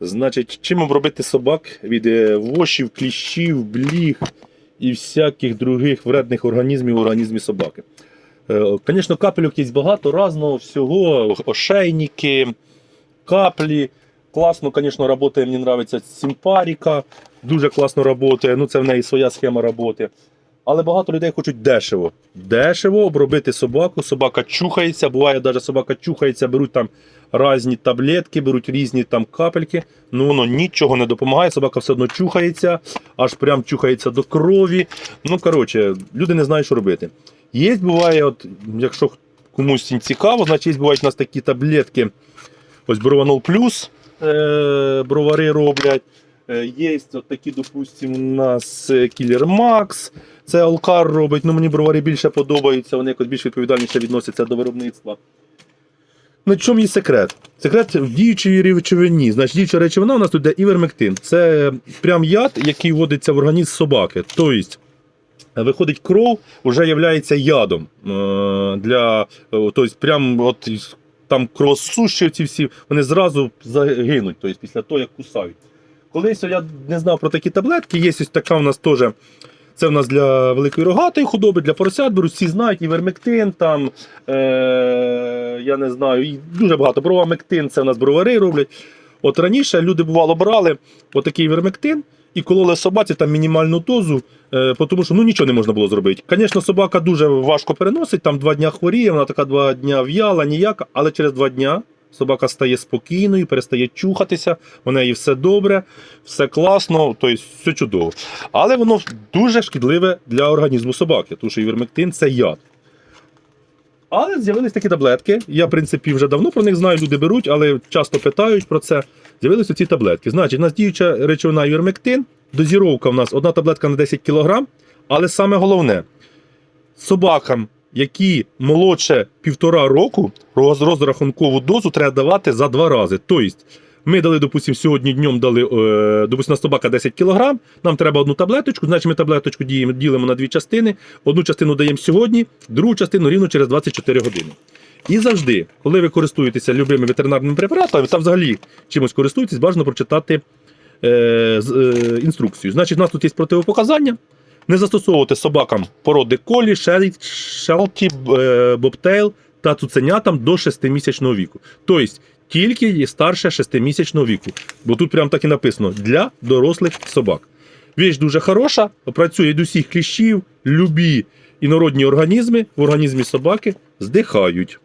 Значить, чим обробити собак від е, вошів, кліщів, бліг і всяких других вредних організмів в організмі собаки. Звісно, капельок є багато різного всього, ошейники, каплі. Класно, звісно, працює, мені подобається симпаріка, дуже класно працює, ну це в неї своя схема роботи. Але багато людей хочуть дешево. Дешево обробити собаку, собака чухається, буває, навіть собака чухається, беруть там різні таблетки, беруть різні там капельки. Ну воно нічого не допомагає, собака все одно чухається, аж прям чухається до крові. Ну, коротше, люди не знають, що робити. Є, буває, от, якщо комусь цікаво, значить є бувають у нас такі таблетки. Ось Брованол Плюс е, бровари роблять. Е, Є от такі, допустимо, у нас е, Killer Max. Це Алкар робить. Ну, мені бровари більше подобаються, вони якось більш відповідальніше відносяться до виробництва. На чому є секрет? Секрет в діючій речовині. Значить, діюча речовина у нас тут йде івермектин. Це прям яд, який вводиться в організм собаки. Тобто, виходить кров, вже є ядом. е, Для, е, тобто, прям от там ці всі, вони зразу загинуть, тобто, після того, як кусають. Колись я не знав про такі таблетки, є ось така у нас теж. Це в нас для великої рогатої худоби, для поросят беруть, всі знають, івермектин, там, е, я не знаю, і дуже багато. Бровамектин, це в нас бровари роблять. От раніше люди бувало брали отакий івермектин і кололи собаці там мінімальну дозу, е, тому що ну, нічого не можна було зробити. Звісно, собака дуже важко переносить, там два дня хворіє, вона така два дня в'яла, ніяка, але через два дня собака стає спокійною, перестає чухатися, у неї все добре, все класно, тобто все чудово. Але воно дуже шкідливе для організму собаки, тому що івермектин це яд. Але з'явились такі таблетки. Я, в принципі, вже давно про них знаю, люди беруть, але часто питають про це. З'явилися ці таблетки. Значить, у нас діюча речовина івермектин, дозіровка у нас одна таблетка на 10 кг, але саме головне, собакам, які молодше півтора року, роз- розрахункову дозу треба давати за два рази. Тобто, ми дали, допустимо, сьогодні днем дали, е, допустимо, на собака 10 кг, нам треба одну таблеточку, значить ми таблеточку діємо, ділимо на дві частини. Одну частину даємо сьогодні, другу частину рівно через 24 години. І завжди, коли ви користуєтеся любими ветеринарними препаратами та взагалі чимось користуєтесь, бажано прочитати е, е, інструкцію. Значить, у нас тут є противопоказання. Не застосовувати собакам породи колі, шелті, е, бобтейл та цуценятам до 6-місячного віку. Тобто тільки старше 6-місячного віку. Бо тут прямо так і написано для дорослих собак. Віч дуже хороша, працює від усіх кліщів, любі інородні організми в організмі собаки здихають.